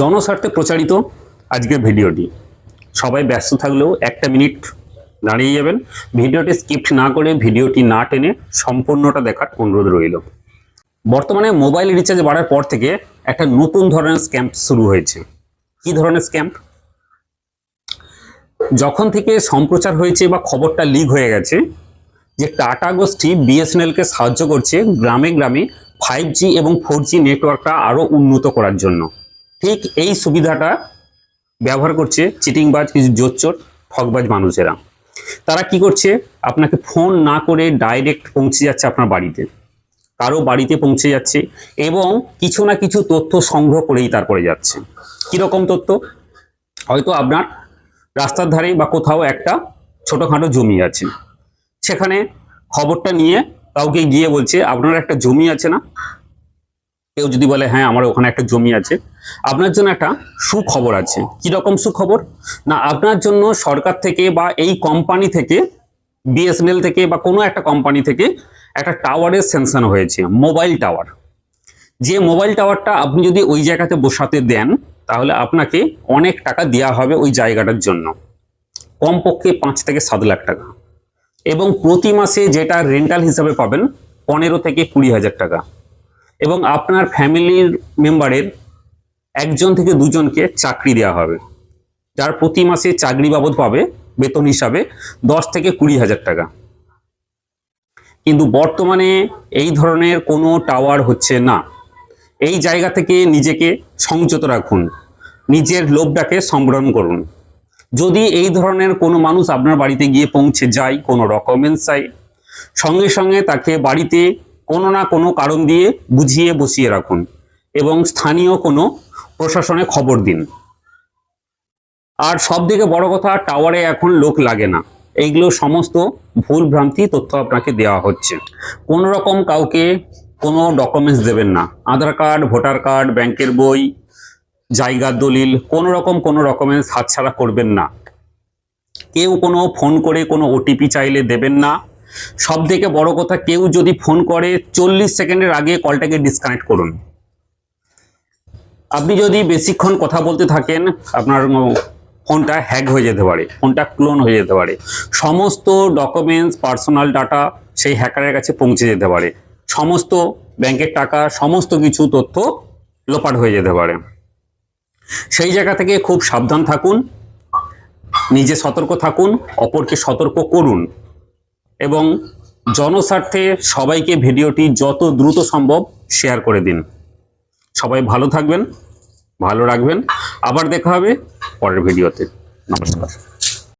জনস্বার্থে প্রচারিত আজকের ভিডিওটি। সবাই ব্যস্ত থাকলেও একটা মিনিট দাঁড়িয়ে যাবেন। ভিডিওটি স্কিপ্ট না করে ভিডিওটি না টেনে সম্পূর্ণটা দেখার অনুরোধ রইল। বর্তমানে মোবাইল রিচার্জ বাড়ার পর থেকে একটা নতুন ধরনের স্ক্যাম্প শুরু হয়েছে। কি ধরনের স্ক্যাম্প যখন থেকে সম্প্রচার হয়েছে বা খবরটা লিক হয়ে গেছে, যে টাটা গোষ্ঠী বিএসএনএলকে সাহায্য করছে গ্রামে গ্রামে ফাইভ জি এবং ফোর জি নেটওয়ার্কটা আরও উন্নত করার জন্য। ঠিক এই সুবিধাটা ব্যবহার করছে চিটিংবাজ, কিছু জোচ্চোর ঠকবাজ মানুষেরা। তারা কি করছে? আপনাকে ফোন না করে ডাইরেক্ট পৌঁছে যাচ্ছে আপনার বাড়িতে। কারও বাড়িতে পৌঁছে যাচ্ছে এবং কিছু না কিছু তথ্য সংগ্রহ করেই তারপরে যাচ্ছে। কীরকম তথ্য? হয়তো আপনার রাস্তার ধারে বা কোথাও একটা ছোটোখাটো জমি আছে। সেখানে খবরটা নিয়ে কাউকে গিয়ে বলছে, আপনার একটা জমি আছে না? কেউ যদি বলে হ্যাঁ আমার ওখানে একটা জমি আছে। আপনার জন্য একটা সুখবর আছে। কীরকম সুখবর? না, আপনার জন্য সরকার থেকে বা এই কোম্পানি থেকে বিএসএনএল থেকে বা কোনো একটা কোম্পানি থেকে একটা টাওয়ারের স্যাংশন হয়েছে মোবাইল টাওয়ার যে মোবাইল টাওয়ারটা আপনি যদি ওই জায়গাতে বসাতে দেন, তাহলে আপনাকে অনেক টাকা দেওয়া হবে ওই জায়গাটার জন্য। কমপক্ষে পাঁচ থেকে সাত লাখ টাকা। এবং প্রতি মাসে যেটা রেন্টাল হিসাবে পাবেন, পনেরো থেকে কুড়ি হাজার টাকা। এবং আপনার ফ্যামিলির মেম্বারের একজন থেকে দুজনকে চাকরি দেওয়া হবে। যার প্রতি মাসে চাকরি বাবদ পাবে বেতন হিসাবে দশ থেকে কুড়ি হাজার টাকা। কিন্তু বর্তমানে এই ধরনের কোনো টাওয়ার হচ্ছে না। এই জায়গা থেকে নিজেকে সংযত রাখুন। নিজের লোভটাকে সম্বরণ করুন। যদি এই ধরনের কোনো মানুষ আপনার বাড়িতে গিয়ে পৌঁছে যায়, কোনো ডকুমেন্টস চাই, সঙ্গে সঙ্গে তাকে বাড়িতে কোনো না কোনো কারণ দিয়ে বুঝিয়ে বসিয়ে রাখুন এবং স্থানীয় কোনো প্রশাসনে খবর দিন। আর সব থেকে বড় কথা, টাওয়ারে এখন লোক লাগে না। এইগুলো সমস্ত ভুল ভ্রান্তি তথ্য আপনাকে দেওয়া হচ্ছে। কোনো রকম কাউকে কোনো ডকুমেন্টস দেবেন না। আধার কার্ড, ভোটার কার্ড, ব্যাংকের বই, জায়গার দলিল, কোনো রকম কোনো ডকুমেন্টস হাতছাড়া করবেন না। কেউ কোনো ফোন করে কোনো ওটিপি চাইলে দেবেন না। সব থেকে বড় কথা, কেউ যদি ফোন করে, চল্লিশ সেকেন্ডের আগে কলটাকে ডিসকানেক্ট করুন। আপনি যদি বেশিক্ষণ কথা বলতে থাকেন, আপনার ফোনটা হ্যাক হয়ে যেতে পারে ফোনটা ক্লোন হয়ে যেতে পারে। সমস্ত ডকুমেন্টস পার্সোনাল ডাটা সেই হ্যাকারের কাছে পৌঁছে যেতে পারে। সমস্ত ব্যাংকের টাকা, সমস্ত কিছু তথ্য লোপাট হয়ে যেতে পারে। সেই জায়গা থেকে খুব সাবধান থাকুন, নিজে সতর্ক থাকুন, অপরকে সতর্ক করুন। এবং জনস্বার্থে সবাইকে ভিডিওটি যত দ্রুত সম্ভব শেয়ার করে দিন। সবাই ভালো থাকবেন, ভালো রাখবেন। আবার দেখা হবে পরের ভিডিওতে। নমস্কার।